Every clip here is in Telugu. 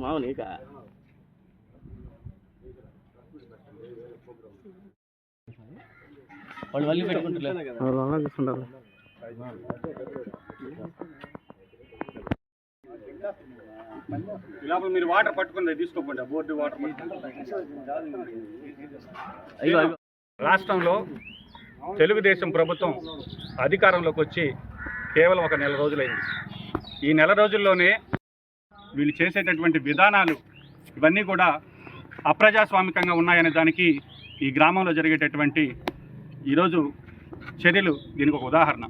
మామూలుగా. వాళ్ళు మళ్ళీ పెట్టుకుంటారు లోపల మీరు వాటర్ పట్టుకుని తీసుకోకుండా బోర్డు వాటర్ రాష్ట్రంలో తెలుగుదేశం ప్రభుత్వం అధికారంలోకి వచ్చి కేవలం ఒక నెల రోజులైంది. ఈ నెల రోజుల్లోనే వీళ్ళు చేసేటటువంటి విధానాలు ఇవన్నీ కూడా అప్రజాస్వామికంగా ఉన్నాయనే దానికి ఈ గ్రామంలో జరిగేటటువంటి ఈరోజు చర్యలు దీనికి ఒక ఉదాహరణ.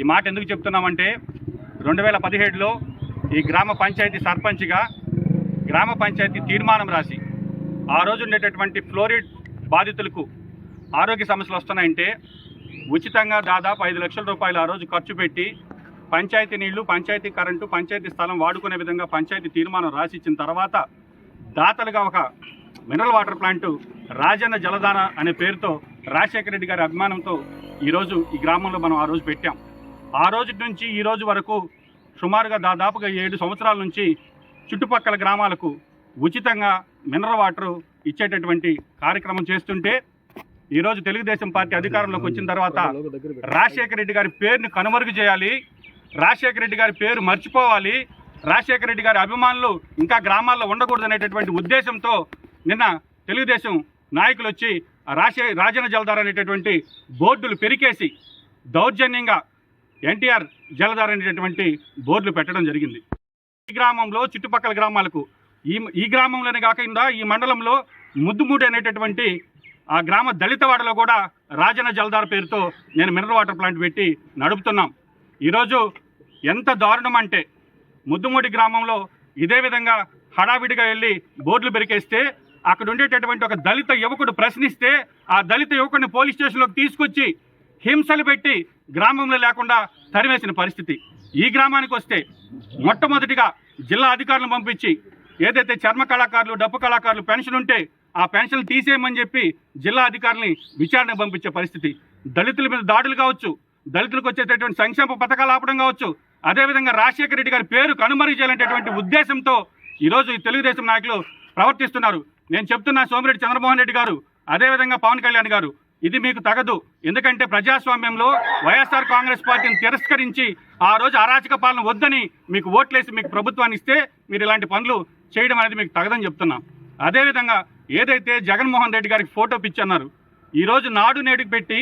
ఈ మాట ఎందుకు చెప్తున్నామంటే రెండు వేల పదిహేడులో ఈ గ్రామ పంచాయతీ సర్పంచ్గా గ్రామ పంచాయతీ తీర్మానం రాసి ఆ రోజు ఉండేటటువంటి ఫ్లోరిడ్ బాధితులకు ఆరోగ్య సమస్యలు వస్తున్నాయంటే ఉచితంగా దాదాపు ఐదు లక్షల రూపాయలు ఆ రోజు ఖర్చు పెట్టి పంచాయతీ నీళ్ళు పంచాయతీ కరెంటు పంచాయతీ స్థలం వాడుకునే విధంగా పంచాయతీ తీర్మానం రాసి ఇచ్చిన తర్వాత దాతలుగా ఒక mineral water plant Rajanna Jaladhara అనే పేరుతో రాజశేఖర రెడ్డి గారి అభిమానంతో ఈరోజు ఈ గ్రామంలో మనం ఆ రోజు పెట్టాం. ఆ రోజు నుంచి ఈ రోజు వరకు సుమారుగా దాదాపుగా ఏడు సంవత్సరాల నుంచి చుట్టుపక్కల గ్రామాలకు ఉచితంగా మినరల్ వాటర్ ఇచ్చేటటువంటి కార్యక్రమం చేస్తుంటే ఈరోజు తెలుగుదేశం పార్టీ అధికారంలోకి వచ్చిన తర్వాత రాజశేఖర రెడ్డి గారి పేరుని కనుమరుగు చేయాలి రాజశేఖర రెడ్డి గారి పేరు మర్చిపోవాలి రాజశేఖర రెడ్డి గారి అభిమానులు ఇంకా గ్రామాల్లో ఉండకూడదు అనేటటువంటి ఉద్దేశంతో నిన్న తెలుగుదేశం నాయకులు వచ్చి ఆ రాజే రాజన జలధార అనేటటువంటి బోర్డులు పెరికేసి దౌర్జన్యంగా ఎన్టీఆర్ జలధార అనేటటువంటి బోర్డులు పెట్టడం జరిగింది. ఈ గ్రామంలో చుట్టుపక్కల గ్రామాలకు ఈ ఈ గ్రామంలోనే కాకుండా ఈ మండలంలో ముద్దుమూడి అనేటటువంటి ఆ గ్రామ దళితవాడలో కూడా రాజన జలధార పేరుతో నేను మినరల్ వాటర్ ప్లాంట్ పెట్టి నడుపుతున్నాం. ఈరోజు ఎంత దారుణం అంటే ముద్దుమూడి గ్రామంలో ఇదే విధంగా హడావిడిగా వెళ్ళి బోర్డులు పెరికేస్తే అక్కడ ఉండేటటువంటి ఒక దళిత యువకుడు ప్రశ్నిస్తే ఆ దళిత యువకుడిని పోలీస్ స్టేషన్లోకి తీసుకొచ్చి హింసలు పెట్టి గ్రామంలో లేకుండా తరివేసిన పరిస్థితి. ఈ గ్రామానికి వస్తే మొట్టమొదటిగా జిల్లా అధికారులను పంపించి ఏదైతే చర్మ కళాకారులు డప్పు కళాకారులు పెన్షన్ ఉంటే ఆ పెన్షన్ తీసేయమని చెప్పి జిల్లా అధికారులని విచారణ పంపించే పరిస్థితి. దళితుల మీద దాడులు కావచ్చు దళితులకు వచ్చేటటువంటి సంక్షేమ పథకాలు ఆపడం కావచ్చు అదేవిధంగా రాజశేఖర రెడ్డి గారి పేరు కనుమరుగు చేయాలనేటటువంటి ఉద్దేశంతో ఈరోజు ఈ తెలుగుదేశం నాయకులు ప్రవర్తిస్తున్నారు. నేను చెప్తున్నా సోమిరెడ్డి చంద్రమోహన్ రెడ్డి గారు అదేవిధంగా పవన్ కళ్యాణ్ గారు ఇది మీకు తగదు. ఎందుకంటే ప్రజాస్వామ్యంలో వైఎస్ఆర్ కాంగ్రెస్ పార్టీని తిరస్కరించి ఆ రోజు అరాచక పాలన వద్దని మీకు ఓట్లేసి మీకు ప్రభుత్వాన్ని ఇస్తే మీరు ఇలాంటి పనులు చేయడం అనేది మీకు తగదని చెప్తున్నాం. అదేవిధంగా ఏదైతే జగన్మోహన్ రెడ్డి గారికి ఫోటో పిచ్చన్నారు ఈరోజు నాడు నేడుకు పెట్టి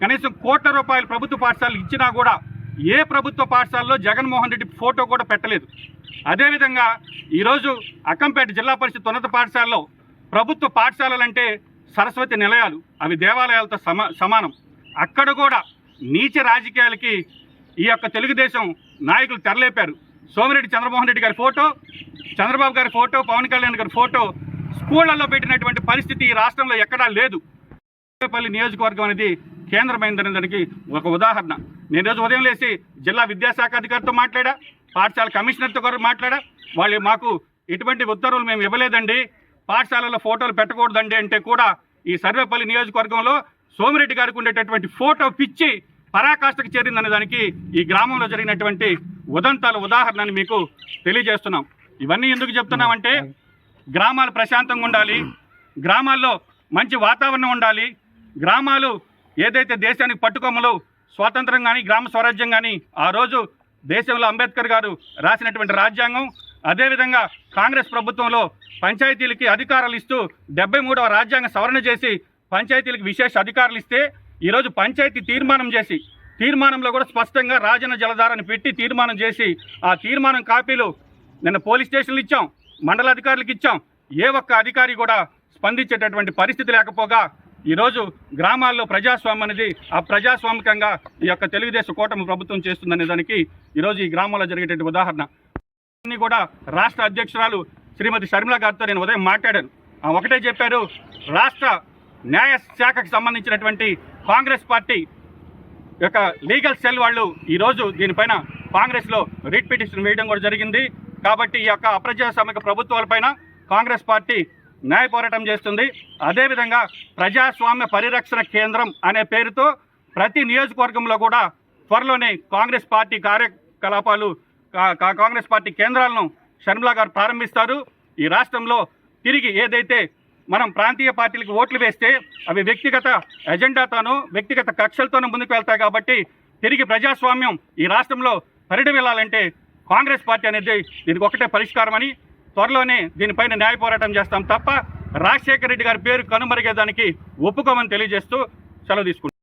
కనీసం కోట్ల రూపాయలు ప్రభుత్వ పాఠశాలలు ఇచ్చినా కూడా ఏ ప్రభుత్వ పాఠశాలలో జగన్మోహన్ రెడ్డి ఫోటో కూడా పెట్టలేదు. అదేవిధంగా ఈరోజు అక్కంపేట జిల్లా పరిషత్ ఉన్నత పాఠశాలలో ప్రభుత్వ పాఠశాలలంటే సరస్వతి నిలయాలు అవి దేవాలయాలతో సమా సమానం. అక్కడ కూడా నీచ రాజకీయాలకి ఈ యొక్క తెలుగుదేశం నాయకులు తెరలేపారు. సోమిరెడ్డి చంద్రమోహన్ రెడ్డి గారి ఫోటో చంద్రబాబు గారి ఫోటో పవన్ కళ్యాణ్ గారి ఫోటో స్కూళ్ళలో పెట్టినటువంటి పరిస్థితి ఈ రాష్ట్రంలో ఎక్కడా లేదు. పల్లి నియోజకవర్గం అనేది కేంద్రమైందనే దానికి ఒక ఉదాహరణ. నేను రోజు ఉదయం లేచి జిల్లా విద్యాశాఖ అధికారితో మాట్లాడా పాఠశాల కమిషనర్తో కూడా మాట్లాడా వాళ్ళు మాకు ఎటువంటి ఉత్తర్వులు మేము ఇవ్వలేదండి. పాఠశాలలో ఫోటోలు పెట్టకూడదండి అంటే కూడా ఈ సర్వేపల్లి నియోజకవర్గంలో సోమిరెడ్డి గారికి ఉండేటటువంటి ఫోటో పిచ్చి పరాకాష్ఠకు చేరిందనే దానికి ఈ గ్రామంలో జరిగినటువంటి ఉదంతాల ఉదాహరణని మీకు తెలియజేస్తున్నాం. ఇవన్నీ ఎందుకు చెప్తున్నామంటే గ్రామాలు ప్రశాంతంగా ఉండాలి గ్రామాల్లో మంచి వాతావరణం ఉండాలి గ్రామాలు ఏదైతే దేశానికి పట్టుకొమ్మలు స్వాతంత్రం కానీ గ్రామ స్వరాజ్యం కానీ ఆ రోజు దేశంలో అంబేద్కర్ గారు రాసినటువంటి రాజ్యాంగం అదేవిధంగా కాంగ్రెస్ ప్రభుత్వంలో పంచాయతీలకి అధికారాలు ఇస్తూ డెబ్బై మూడవ రాజ్యాంగ సవరణ చేసి పంచాయతీలకు విశేష అధికారులు ఇస్తే ఈరోజు పంచాయతీ తీర్మానం చేసి తీర్మానంలో కూడా స్పష్టంగా రాజన్న జలధారని పెట్టి తీర్మానం చేసి ఆ తీర్మానం కాపీలు నిన్న పోలీస్ స్టేషన్లు ఇచ్చాం మండల అధికారులకు ఇచ్చాం. ఏ ఒక్క అధికారి కూడా స్పందించేటటువంటి పరిస్థితి లేకపోగా ఈరోజు గ్రామాల్లో ప్రజాస్వామ్యం అనేది ఆ ప్రజాస్వామికంగా ఈ యొక్క తెలుగుదేశం కూటమి ప్రభుత్వం చేస్తుందనే దానికి ఈరోజు ఈ గ్రామంలో జరిగేటువంటి ఉదాహరణ. కూడా రాష్ట్ర అధ్యక్షురాలు శ్రీమతి షర్మిల గారితో నేను ఉదయం మాట్లాడాను. ఒకటే చెప్పారు రాష్ట్ర న్యాయ శాఖకు సంబంధించినటువంటి కాంగ్రెస్ పార్టీ యొక్క లీగల్ సెల్ వాళ్ళు ఈరోజు దీనిపైన కాంగ్రెస్లో రిట్ పిటిషన్ వేయడం కూడా జరిగింది. కాబట్టి ఈ యొక్క అప్రజాస్వామిక ప్రభుత్వాలపైన కాంగ్రెస్ పార్టీ న్యాయ పోరాటం చేస్తుంది. అదేవిధంగా ప్రజాస్వామ్య పరిరక్షణ కేంద్రం అనే పేరుతో ప్రతి నియోజకవర్గంలో కూడా త్వరలోనే కాంగ్రెస్ పార్టీ కార్యకలాపాలు కాంగ్రెస్ పార్టీ కేంద్రాలను షర్మిలా గారు ప్రారంభిస్తారు. ఈ రాష్ట్రంలో తిరిగి ఏదైతే మనం ప్రాంతీయ పార్టీలకు ఓట్లు వేస్తే అవి వ్యక్తిగత ఎజెండాతోనూ వ్యక్తిగత కక్షలతోనూ ముందుకు వెళ్తాయి కాబట్టి తిరిగి ప్రజాస్వామ్యం ఈ రాష్ట్రంలో పరిడి వెళ్ళాలంటే కాంగ్రెస్ పార్టీ అనేది దీనికి ఒకటే పరిష్కారమని త్వరలోనే దీనిపైన న్యాయ పోరాటం చేస్తాం తప్ప రాజశేఖర రెడ్డి గారి పేరు కనుమరిగేదానికి ఒప్పుకోమని తెలియజేస్తూ సెలవు తీసుకుంటాం